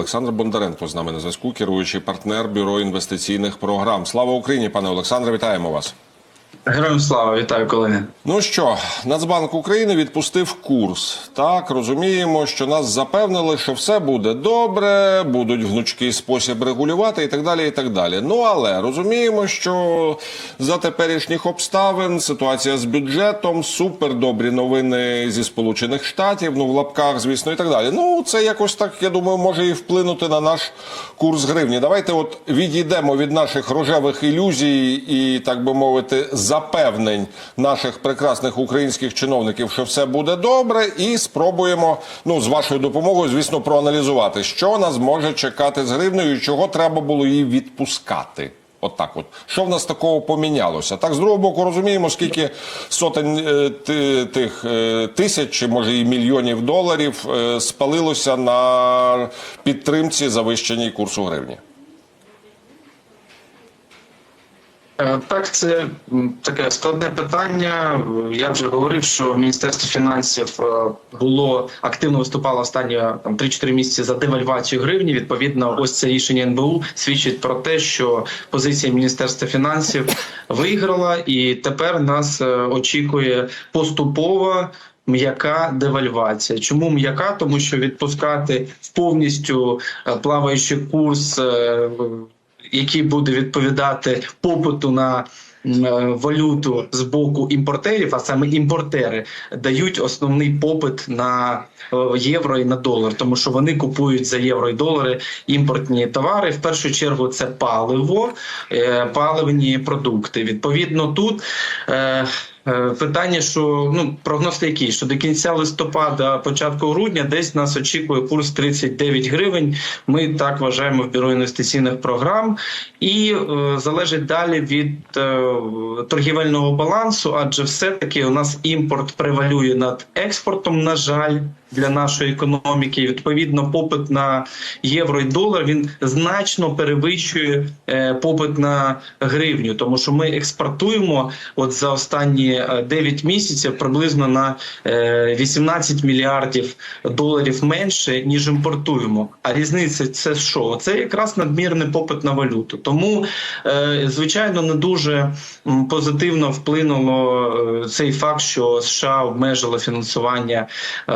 Олександр Бондаренко з нами на зв'язку, керуючий партнер бюро інвестиційних програм. Слава Україні, пане Олександре, вітаємо вас. Героям слава, вітаю колеги. Ну що, Нацбанк України відпустив курс. Так розуміємо, що нас запевнили, що все буде добре, будуть гнучкий спосіб регулювати і так далі. І так далі. Ну але розуміємо, що за теперішніх обставин ситуація з бюджетом, супердобрі новини зі Сполучених Штатів, ну в лапках, звісно, і так далі. Ну це якось так, я думаю, може і вплинути на наш курс гривні. Давайте, от відійдемо від наших рожевих ілюзій і так би мовити, запевнень наших прекрасних українських чиновників, що все буде добре, і спробуємо, ну з вашою допомогою, звісно, проаналізувати, що нас може чекати з гривнею, чого треба було її відпускати. От от. Що в нас такого помінялося? Так, з другого боку, розуміємо, скільки сотень е, тих е, тисяч чи може і мільйонів доларів е, спалилося на підтримці завищеній курсу гривні. Е, Так, це таке складне питання. Я вже говорив, що Міністерство фінансів е, було активно виступало останні там 3-4 місяці за девальвацію гривні. Відповідно, ось це рішення НБУ свідчить про те, що позиція Міністерства фінансів виграла, і тепер нас е, очікує поступова. М'яка девальвація. Чому м'яка? Тому що відпускати повністю е, плаваючий курс, е, який буде відповідати попиту на е, валюту з боку імпортерів, а саме імпортери дають основний попит на е, євро і на долар, тому що вони купують за євро і долари імпортні товари. В першу чергу це паливо, е, паливні продукти. Відповідно, тут. Е, Питання, що ну прогноз який, що до кінця листопада, початку грудня, десь нас очікує курс 39 гривень. Ми так вважаємо в бюро інвестиційних програм, і е, залежить далі від е, торгівельного балансу, адже все-таки у нас імпорт превалює над експортом. На жаль, для нашої економіки. Відповідно, попит на євро і долар він значно перевищує е, попит на гривню, тому що ми експортуємо от за останні е, 9 місяців приблизно на е, 18 мільярдів доларів менше ніж імпортуємо. А різниця це що? Це якраз надмірний попит на валюту. Тому, е, звичайно, не дуже позитивно вплинуло е, цей факт, що США обмежило фінансування е,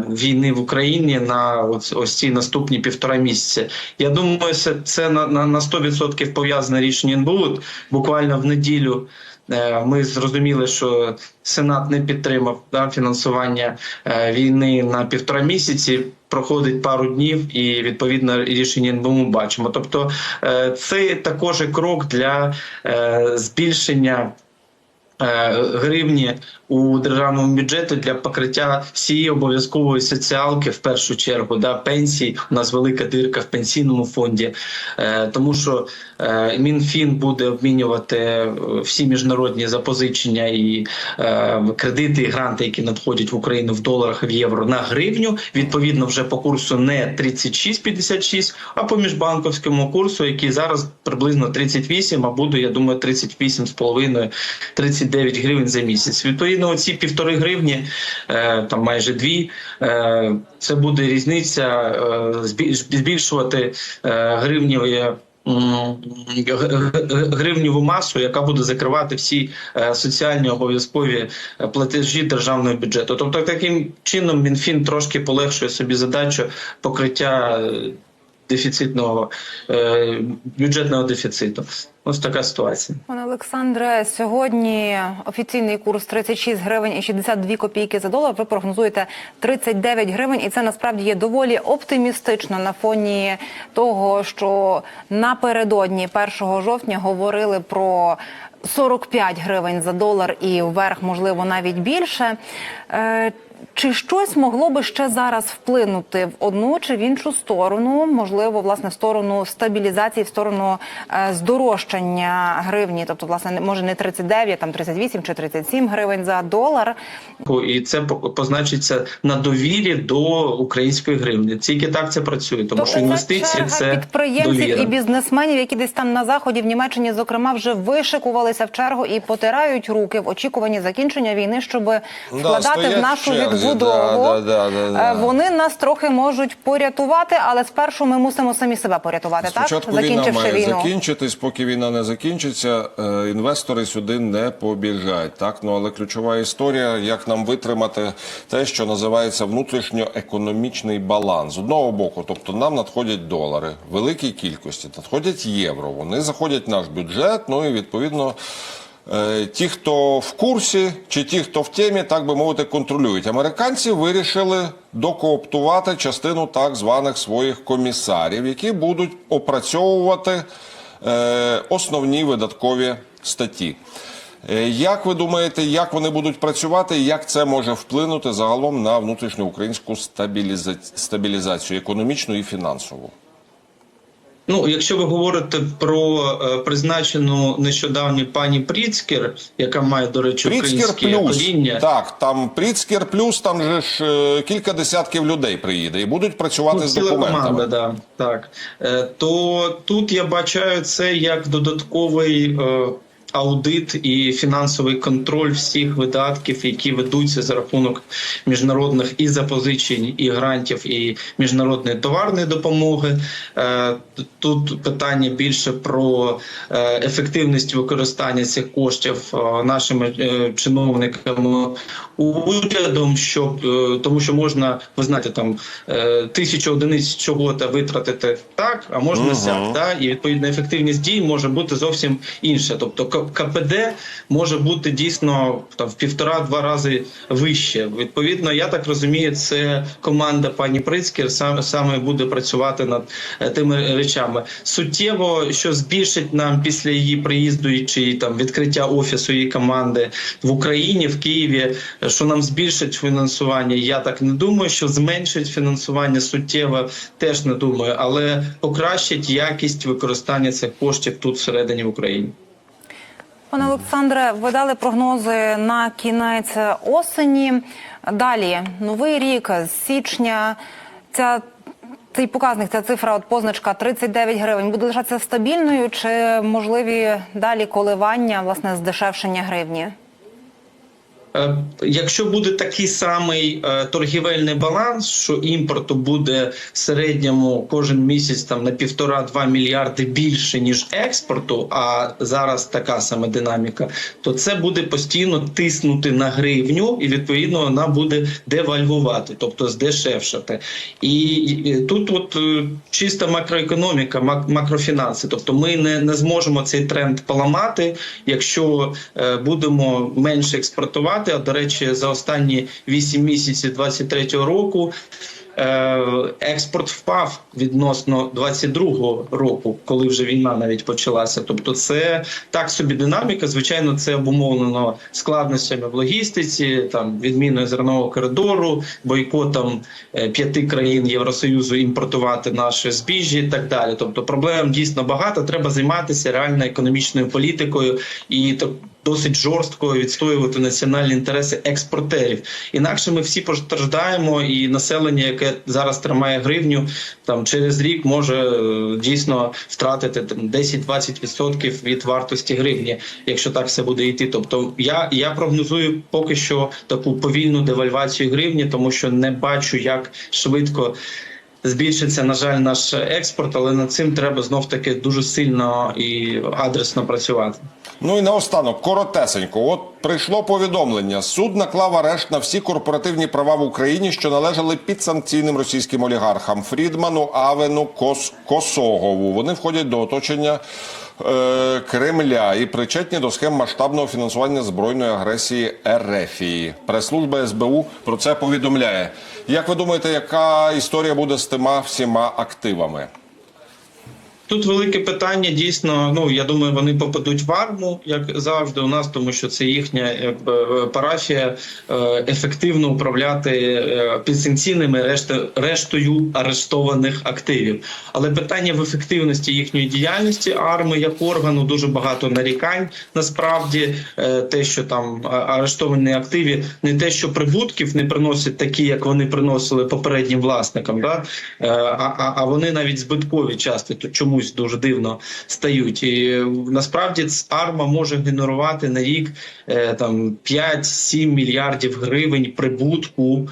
війни в Україні на ось, ці наступні півтора місяці. Я думаю, це, на, на, на 100% пов'язане рішення НБУ. Буквально в неділю. е, Ми зрозуміли, що Сенат не підтримав да, фінансування е, війни на півтора місяці. Проходить пару днів, і відповідно рішення НБУ ми бачимо. Тобто, е, це також крок для збільшення гривні у державному бюджеті для покриття всієї обов'язкової соціалки в першу чергу, да, пенсій. У нас велика дирка в пенсійному фонді, е, тому що е, МінФін буде обмінювати е, всі міжнародні запозичення і е, кредити і гранти, які надходять в Україну в доларах в євро на гривню. Відповідно, вже по курсу не 36,56, а по міжбанковському курсу, який зараз приблизно 38, а буде, я думаю, 38,5 39 гривень за місяць. Відповідно, оці півтори гривні, е, там майже дві. Е, це буде різниця е, збіль- збільшувати е, гривневі. м, г- г- Гривневу масу, яка буде закривати всі соціальні обов'язкові платежі державного бюджету. Тобто, таким чином Мінфін трошки полегшує собі задачу покриття дефіцитного бюджетного дефіциту. Ось така ситуація. Пане Олександре, сьогодні офіційний курс 36 гривень і 62 копійки за долар. Ви прогнозуєте 39 гривень, і це насправді є доволі оптимістично на фоні того, що напередодні 1 жовтня говорили про 45 гривень за долар і вверх, можливо, навіть більше. Чи щось могло би ще зараз вплинути в одну чи в іншу сторону? Можливо, власне, в сторону стабілізації, в сторону е, здорожчання гривні, тобто, власне, не- може не 39, там 38 чи 37 гривень за долар. і це по- позначиться на довірі до української гривні. Тільки так це працює, тому що Тобто інвестиції черга це підприємців довіра. і бізнесменів, які десь там на заході в Німеччині, зокрема, вже вишикувалися в чергу і потирають руки в очікуванні закінчення війни, щоб вкладати в нашу відбудову. Да, да, да, да, да. Е, Вони нас трохи можуть порятувати, але спершу ми мусимо самі себе порятувати. Спочатку так війна має війну. закінчитись, поки війна не закінчиться, е, інвестори сюди не побіжать. Так, ну але ключова історія, як нам витримати те, що називається внутрішньоекономічний баланс. З одного боку, тобто нам надходять долари великій кількості, надходять євро. Вони заходять в наш бюджет. Ну і відповідно. Е, Ті, хто в курсі, чи ті, хто в темі, так би мовити, контролюють. Американці вирішили докооптувати частину так званих своїх комісарів, які будуть опрацьовувати е, основні видаткові статті. Е, Як ви думаєте, як вони будуть працювати, як це може вплинути загалом на внутрішньоукраїнську стабіліза... стабілізацію економічну і фінансову? Ну, якщо ви говорите про е, призначену нещодавні пані Пріцкер, яка має, до речі, українське плюс коріння, так, там Пріцкер плюс, там же ж е, кілька десятків людей приїде і будуть працювати Ну, з документами. команда, да, так. Е, То тут я бачаю це як додатковий аудит і фінансовий контроль всіх видатків, які ведуться за рахунок міжнародних і запозичень, і грантів, і міжнародної товарної допомоги. Е, Тут питання більше про е, ефективність використання цих коштів е, нашими чиновниками урядом, щоб тому, що можна ви знаєте, там тисячу одиниць чого-то витратити так, а можна Мгм. сяк. Да? І відповідна ефективність дій може бути зовсім інша. Тобто КПД може бути дійсно там в півтора-два рази вище. Відповідно, я так розумію, це команда пані Прицькер саме саме буде працювати над е, тими речами. Суттєво, що збільшить нам після її приїзду чи там відкриття офісу її команди в Україні, в Києві, що нам збільшить фінансування. Я так не думаю, що зменшить фінансування суттєво, теж не думаю, але покращить якість використання цих коштів тут всередині в Україні. Пане Олександре, ви дали прогнози на кінець осені. Далі новий рік з січня. Ця цей показник, ця цифра, от позначка 39 гривень, буде лишатися стабільною чи можливі далі коливання, власне, здешевшення гривні? Е, Якщо буде такий самий е, торгівельний баланс, що імпорту буде в середньому кожен місяць там на півтора-два мільярди більше ніж експорту, а зараз така сама динаміка, то це буде постійно тиснути на гривню, і відповідно вона буде девальвувати, тобто здешевшати. І, тут, от е, чиста макроекономіка, мак, макрофінанси, тобто ми не, не зможемо цей тренд поламати, якщо будемо менше експортувати. А до речі, за останні 8 місяців 2023 року. е, Експорт впав відносно 22-го року, коли вже війна навіть почалася. Тобто, це так собі динаміка. Звичайно, це обумовлено складностями в логістиці, там відміною зернового коридору, бойкотом е, п'яти країн Євросоюзу імпортувати наше збіжжя і так далі. Тобто, проблем дійсно багато. Треба займатися реально економічною політикою і досить жорстко відстоювати національні інтереси експортерів. Інакше ми всі постраждаємо, і населення, яке зараз тримає гривню, там через рік може е, дійсно втратити там 10-20% від вартості гривні, якщо так все буде йти. Тобто я, я прогнозую поки що таку повільну девальвацію гривні, тому що не бачу, як швидко. Збільшиться, на жаль, наш експорт, але над цим треба знов таки дуже сильно і адресно працювати. Ну і наостанок, коротесенько. От прийшло повідомлення. Суд наклав арешт на всі корпоративні права в Україні, що належали підсанкційним російським олігархам Фрідману, Авену, Кос... Косогову. Вони входять до оточення е, Кремля і причетні до схем масштабного фінансування збройної агресії Ерефії. Прес-служба СБУ про це повідомляє. Як ви думаєте, яка історія буде з тима всіма активами? Тут велике питання. Дійсно, ну я думаю, вони попадуть в арму, як завжди, у нас, тому що це їхня парафія е, ефективно управляти е, підсанкційними решта, рештою арештованих активів. Але питання в ефективності їхньої діяльності арми як органу дуже багато нарікань. Насправді, е, те, що там арештовані активи, не те, що прибутків не приносять такі, як вони приносили попереднім власникам, да? А, а, а вони навіть збиткові часто. Чому чомусь дуже дивно стають. І е, насправді арма може генерувати на рік е, там 5-7 мільярдів гривень прибутку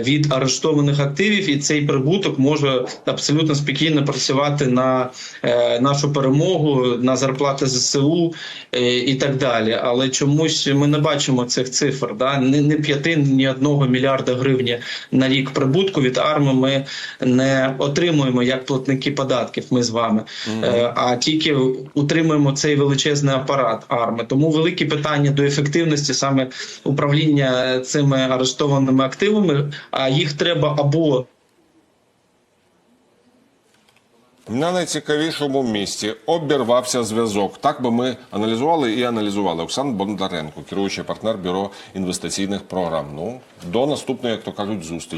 від арештованих активів, і цей прибуток може абсолютно спокійно працювати на е, нашу перемогу, на зарплати ЗСУ е, і так далі. Але чомусь ми не бачимо цих цифр. Да? Ні, п'яти, ні одного мільярда гривень на рік прибутку від арми ми не отримуємо як платники податків. Ми з вами, е, а тільки утримуємо цей величезний апарат арми. Тому великі питання до ефективності саме управління цими арештованими активами. А їх треба або На найцікавішому місці обірвався зв'язок. Так би ми аналізували і аналізували. Оксан Бондаренко, керуючий партнер бюро інвестиційних програм. Ну до наступної, як то кажуть, зустрічі.